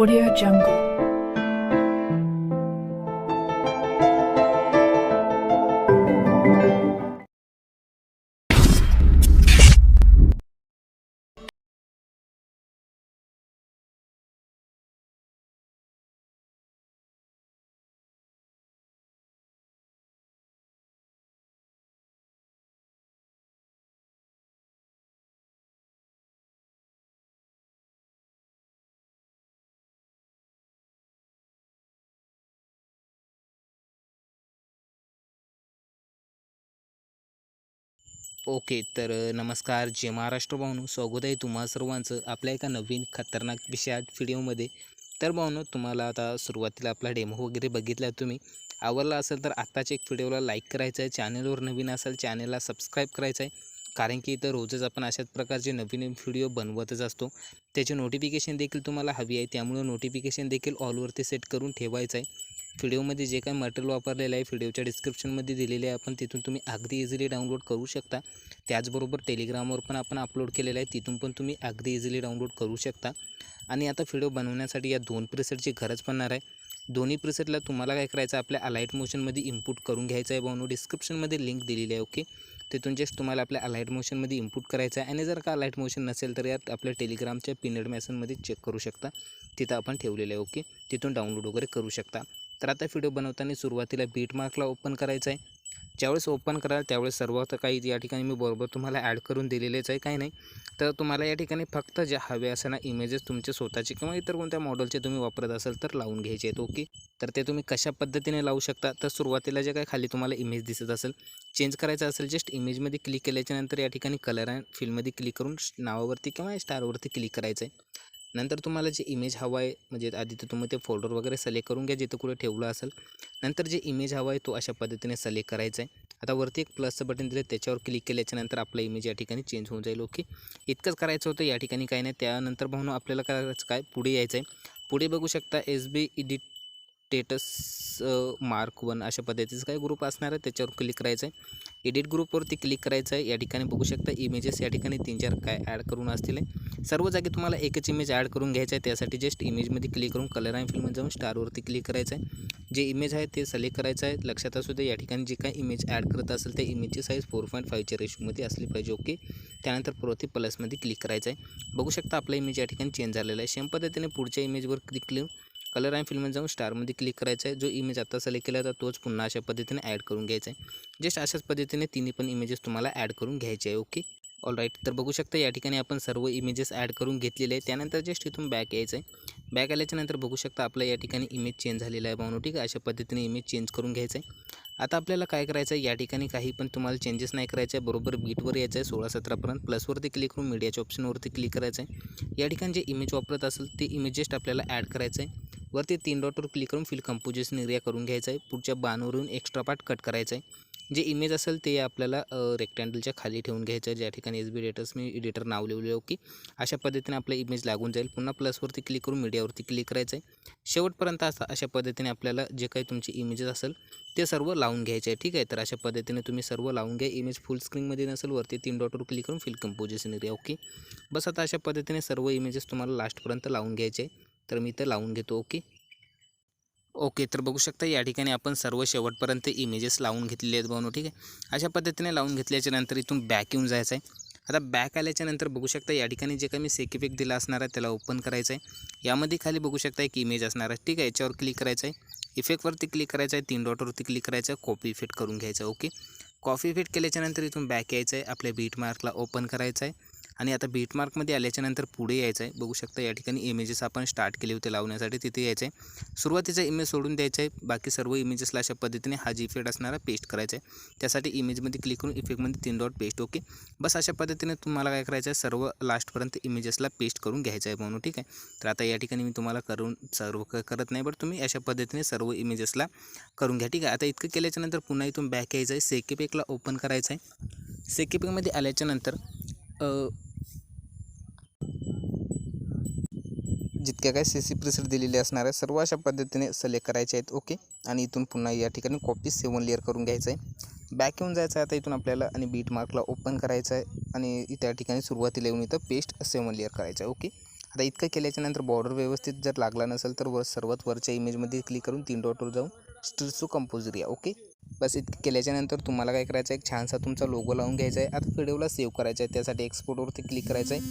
Audio Jungle. Okay तर नमस्कार. जय महाराष्ट्र भाऊनो. स्वागत आहे तुम्हा सर्वांचं आपल्या एका नवीन खतरनाक विषयात व्हिडिओमध्ये. तर भाऊनो तुम्हाला आता सुरुवातीला आपला डेमो वगैरे बघितला तुम्ही. आवडला असेल तर आत्ताच एक व्हिडिओला लाईक करायचं आहे. चॅनलवर नवीन असेल चॅनलला सबस्क्राईब करायचं आहे. कारण की इथं रोजच आपण अशाच प्रकारचे नवीन व्हिडिओ बनवतच असतो. त्याची नोटिफिकेशन देखील तुम्हाला हवी आहे. त्यामुळे नोटिफिकेशन देखील ऑलवरती सेट करून ठेवायचं आहे. व्हिडिओमध्ये जे काही मटेरियल वापरलेलं आहे व्हिडिओच्या डिस्क्रिप्शनमध्ये दिलेले आहे आपण तिथून तुम्ही अगदी इझिली डाउनलोड करू शकता. त्याचबरोबर टेलिग्रामवर पण आपण अपलोड केलेलं आहे तिथून पण तुम्ही अगदी इझिली डाउनलोड करू शकता. आणि आता व्हिडिओ बनवण्यासाठी या दोन प्रिसेटची गरज पडणार आहे. दोन्ही प्रिसेटला तुम्हाला काय करायचं आहे आपल्या अलाईट मोशनमध्ये इनपुट करून घ्यायचं आहे भाऊनो. डिस्क्रिप्शनमध्ये लिंक दिलेली आहे ओके तिथून जस्ट तुम्हाला आपल्या अलाईट मोशनमध्ये इनपुट करायचं आहे. आणि जर का अलाईट मोशन नसेल तर यात आपल्या टेलिग्रामच्या पिनड मॅसनमध्ये चेक करू शकता. तिथं आपण ठेवलेलं आहे ओके तिथून डाउनलोड वगैरे करू शकता. तर आता व्हिडिओ बनवताना सुरुवातीला बीट मार्कला ओपन करायचं आहे ज्यावेळेस ओपन कराल त्यावेळेस सर्व काही या ठिकाणी मी बरोबर तुम्हाला ॲड करून दिलेलेच आहे काही नाही. तर तुम्हाला या ठिकाणी फक्त ज्या हवे असं ना इमेजेस तुमचे स्वतःचे किंवा इतर कोणत्या मॉडेलचे तुम्ही वापरत असाल तर लावून घ्यायचे आहेत ओके तर ते तुम्ही कशा पद्धतीने लावू शकता? तर सुरुवातीला जे काय खाली तुम्हाला इमेज दिसत असेल चेंज करायचं असेल जस्ट इमेजमध्ये क्लिक केल्याच्यानंतर या ठिकाणी कलर अँड फिल्डमध्ये क्लिक करून नावावरती किंवा स्टारवरती क्लिक करायचं आहे नंतर तुम्हाला जे इमेज हवा आहे म्हणजे आधी तर तुम्ही ते फोल्डर वगैरे सिलेक्ट करून घ्या जिथं कुठे ठेवलं असेल. नंतर जे इमेज हवा आहे तो अशा पद्धतीने सिलेक्ट करायचा आहे. आता वरती एक प्लसचं बटन दिलं त्याच्यावर क्लिक केल्याच्यानंतर आपला इमेज या ठिकाणी चेंज होऊन जाईल ओके इतकंच करायचं होतं या ठिकाणी काही नाही. त्यानंतर भाऊन आपल्याला करायचं काय? पुढे यायचं आहे पुढे बघू शकता S B edit status mark one अशा पद्धतीचं काही ग्रुप असणार आहे त्याच्यावर क्लिक करायचं आहे. एडिट ग्रुपवरती क्लिक करायचं आहे. या ठिकाणी बघू शकता इमेजेस या ठिकाणी तीन चार काय ॲड करून असतील सर्व जागी तुम्हाला एकच इमेज ॲड करून घ्यायचं आहे. त्यासाठी जस्ट इमेजमध्ये क्लिक करून कलर आणि फिल्ममध्ये जाऊन स्टारवरती क्लिक करायचं आहे. जे इमेज आहे ते सिलेक्ट करायचं आहे. लक्षात असू दे या ठिकाणी जे काही इमेज ॲड करत असेल त्या इमेजची साईज फोर पॉईंट फायच्या रेशोमध्ये असली पाहिजे ओके त्यानंतर परत प्लसमध्ये क्लिक करायचं आहे. बघू शकता आपला इमेज या ठिकाणी चेंज झालेला आहे. सेम पद्धतीने पुढच्या इमेजवर क्लिक करून कलर आणि फिल्ममध्ये जाऊन स्टारमध्ये क्लिक करायचं आहे. जो इमेज आता सिलेक्ट केला तर तोच पुन्हा अशा पद्धतीने ॲड करून घ्यायचा आहे. जस्ट अशाच पद्धतीने तिन्ही पण इमेजेस तुम्हाला ॲड करून घ्यायचे आहे. ओके ऑल राईट तर बघू शकता या ठिकाणी आपण सर्व इमेजेस ॲड करून घेतलेले आहे त्यानंतर जस्ट इथून बॅक यायचं आहे. बॅक आल्याच्यानंतर बघू शकता आपला या ठिकाणी इमेज चेंज झालेला आहे भावनो. ठीक आहे? अशा पद्धतीने इमेज चेंज करून घ्यायचं आहे. आता आपल्याला काय करायचं आहे? या ठिकाणी काही पण तुम्हाला चेंजेस नाही करायचे आहे. बरोबर बीटवर यायचं आहे सोळा सतरापर्यंत प्लसवरती क्लिक करून मीडियाच्या ऑप्शनवरती क्लिक करायचं आहे. या ठिकाणी जे इमेज वापरत असेल ते इमेज जस्ट आपल्याला ॲड करायचं आहे. वरती तीन डॉटवर क्लिक करून फिल कंपोजिशन एरिया करून घ्यायचा आहे पुढच्या बाणवरून एक्स्ट्रा पार्ट कट करायचा आहे जे इमेज असेल ते आपल्याला रेक्टँगलच्या खाली ठेवून घ्यायचं आहे ज्या ठिकाणी एस बी डेटर्स मी एडिटर नाव लिहिलेलं ओके अशा पद्धतीने आपलं इमेज लागून जाईल. पुन्हा प्लसवरती क्लिक करून मीडियावरती क्लिक करायचं आहे शेवटपर्यंत असं अशा पद्धतीने आपल्याला जे काही तुमचे इमेजेस असेल ते सर्व लावून घ्यायचे आहे ठीक आहे? तर अशा पद्धतीने तुम्ही सर्व लावून घ्या. इमेज फुल स्क्रीनमध्ये नसेल वरती तीन डॉटवर क्लिक करून फिल कंपोजिशन एरिया ओके बस आता अशा पद्धतीने सर्व इमेजेस तुम्हाला लास्टपर्यंत लावून घ्यायचे. आहे तर मी इथं लावून घेतो ओके? ओके तर बघू शकता या ठिकाणी आपण सर्व शेवटपर्यंत इमेजेस लावून घेतलेले आहेत बनवून ठीक आहे? अशा पद्धतीने लावून घेतल्याच्या नंतर इथून बॅक येऊन जायचं आहे. आता बॅक आल्याच्यानंतर बघू शकता या ठिकाणी जे काही मी सेकिफिक दिला असणार आहे त्याला ओपन करायचं आहे. यामध्ये खाली बघू शकता एक इमेज असणार आहे ठीक आहे? याच्यावर क्लिक करायचं आहे. इफेक्टवरती क्लिक करायचं आहे तीन डॉटवरती क्लिक करायचं आहे कॉपी फिट करून घ्यायचं ओके? कॉपी फिट केल्याच्यानंतर इथून बॅक यायचं आहे आपल्या बीट मार्कला ओपन करायचं आहे. आणि आता बीटमार्कमध्ये आल्याच्यानंतर पुढे यायचं आहे. बघू शकता या ठिकाणी इमेजेस आपण स्टार्ट केले होते लावण्यासाठी. तिथे यायचं आहे. सुरुवातीचा इमेज सोडून द्यायचा आहे. बाकी सर्व इमेजेसला अशा पद्धतीने हा जी इफेक्ट असणारा पेस्ट करायचा आहे. त्यासाठी इमेजमध्ये क्लिक करून इफेक्टमध्ये तीन डॉट पेस्ट ओके बस अशा पद्धतीने तुम्हाला काय करायचं आहे? सर्व लास्टपर्यंत इमेजेसला पेस्ट करून घ्यायचं आहे म्हणून ठीक आहे? तर आता या ठिकाणी मी तुम्हाला करून सर्व करत नाही बट तुम्ही. अशा पद्धतीने सर्व इमेजेसला करून घ्या ठीक आहे? आता इतकं केल्याच्यानंतर पुन्हा इथून बॅक यायचं आहे. सेकेपेकला ओपन करायचं आहे. सेकेपेकमध्ये आल्याच्यानंतर जितक्या काय सी सी प्रिसेट दिलेले असणार आहे सर्व अशा पद्धतीने सिलेक्ट करायचे आहेत. ओके आणि इथून पुन्हा या ठिकाणी कॉपी सेवन लेअर करून घ्यायचं आहे बॅक येऊन जायचं आहे आता इथून आपल्याला आणि बीट मार्कला ओपन करायचं आहे. आणि त्या ठिकाणी सुरुवातीला येऊन इथं पेस्ट सेवन लेअर करायचं आहे. ओके आता इतकं केल्याच्यानंतर बॉर्डर व्यवस्थित जर लागला नसेल तर वर सर्वात वरच्या इमेजमध्ये क्लिक करून तीन डॉटवर जाऊन स्टिल्सो कंपोजर या. ओके बस इतकं केल्याच्यानंतर तुम्हाला काय करायचं आहे एक छानसा तुमचा लोगो लावून घ्यायचा आहे. आता व्हिडिओला सेव्ह करायचा आहे. त्यासाठी एक्सपोर्टवरती क्लिक करायचं आहे